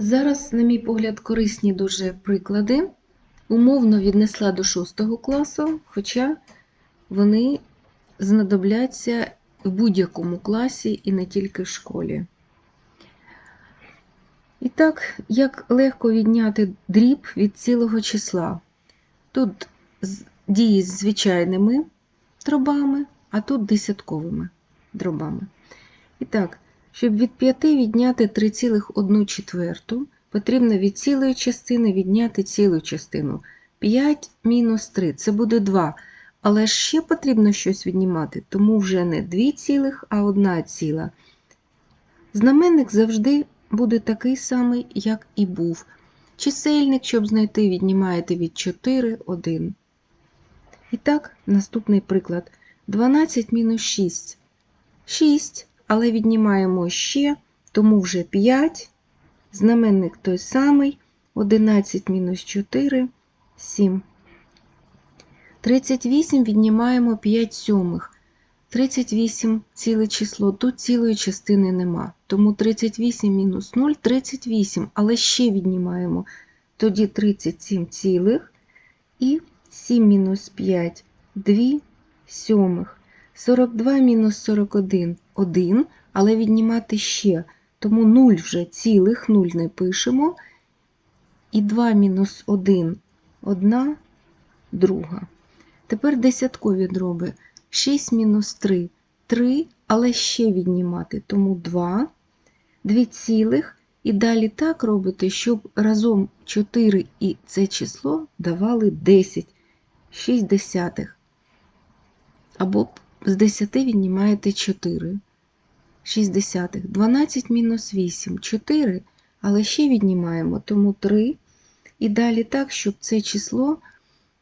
Зараз, на мій погляд, корисні дуже приклади. Умовно віднесла до 6 класу, хоча вони знадобляться в будь-якому класі і не тільки в школі. І так, як легко відняти дріб від цілого числа. Тут дії з звичайними дробами, а тут десятковими дробами. І так, щоб від 5 відняти 3,1 четверту, потрібно від цілої частини відняти цілу частину. 5 мінус 3 це буде 2. Але ще потрібно щось віднімати, тому вже не 2 цілих, а 1 ціла. Знаменник завжди буде такий самий, як і був. Чисельник, щоб знайти, віднімаєте від 4 1. І так, наступний приклад. 12 мінус 6. 6, але віднімаємо ще, тому вже 5. Знаменник той самий. 11 мінус 4 7. 38 віднімаємо 5 сьомих. 38 ціле число, тут цілої частини нема. Тому 38 мінус 0 38, але ще віднімаємо. Тоді 37 цілих і 7 мінус 5 2 сьомих. 42 мінус 41 1, але віднімати ще. Тому 0 вже цілих, 0 не пишемо. І 2 мінус 1 1 друга. Тепер десяткові дроби. 6 мінус 3 3, але ще віднімати, тому 2, 2 цілих. І далі так робите, щоб разом 4 і це число давали 10, 6 десятих. Або з 10 віднімаєте 4, 6 десятих. 12 мінус 8 4, але ще віднімаємо, тому 3. І далі так, щоб це число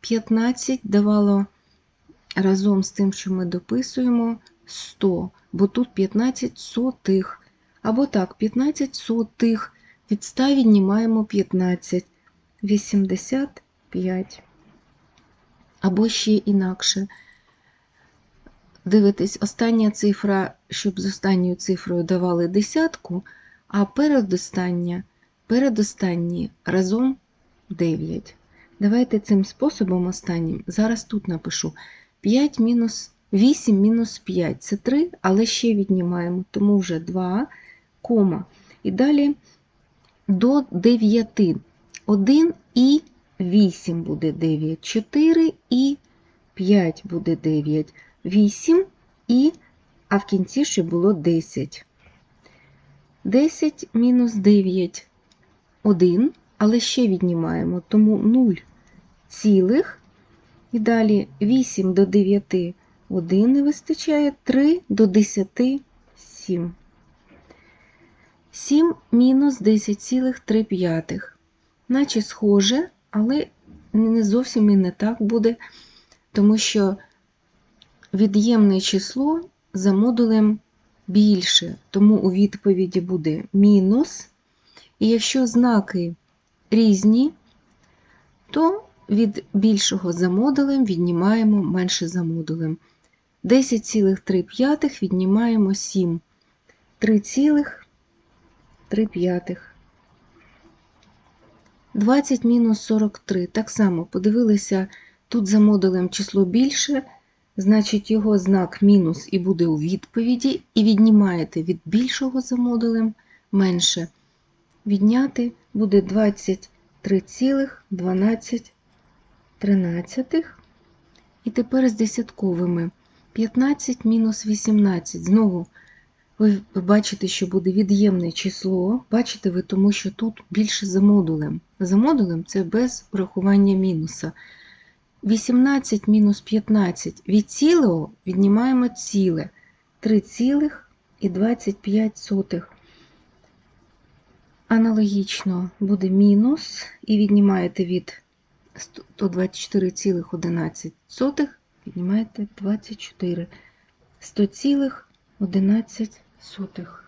15 давало разом з тим, що ми дописуємо 100, бо тут 15 сотих. Або так, 15 сотих. Від 100 віднімаємо 15, 85. Або ще інакше. Дивитесь, остання цифра, щоб з останньою цифрою давали десятку, а передостання, передостанні разом 9. Давайте цим способом останнім. Зараз тут напишу 5 мінус 8 мінус 5 це 3, але ще віднімаємо, тому вже 2, кома. І далі до 9. 1 і 8 буде 9, 4 і 5 буде 9, 8 і, а в кінці ще було 10. 10 мінус 9 1, але ще віднімаємо, тому 0 цілих. І далі 8 до 9 1 не вистачає, 3 до 10 7. 7 мінус 10,3 п'ятих. Наче схоже, але не зовсім і не так буде, тому що від'ємне число за модулем більше, тому у відповіді буде мінус. І якщо знаки різні, то від більшого за модулем віднімаємо менше за модулем. 10,3 віднімаємо 7. 3,3 20 мінус 43. Так само подивилися, тут за модулем число більше, значить його знак мінус і буде у відповіді, і віднімаєте від більшого за модулем менше. Відняти буде 23,12. І тепер з десятковими. 15 мінус 18. Знову ви бачите, що буде від'ємне число. Бачите ви, тому що тут більше за модулем. За модулем це без врахування мінуса. 18 мінус 15 від цілого віднімаємо ціле 3 цілих і 25 сотих. Аналогічно буде мінус і віднімаєте від 124,11, віднімаєте 24. 100,11.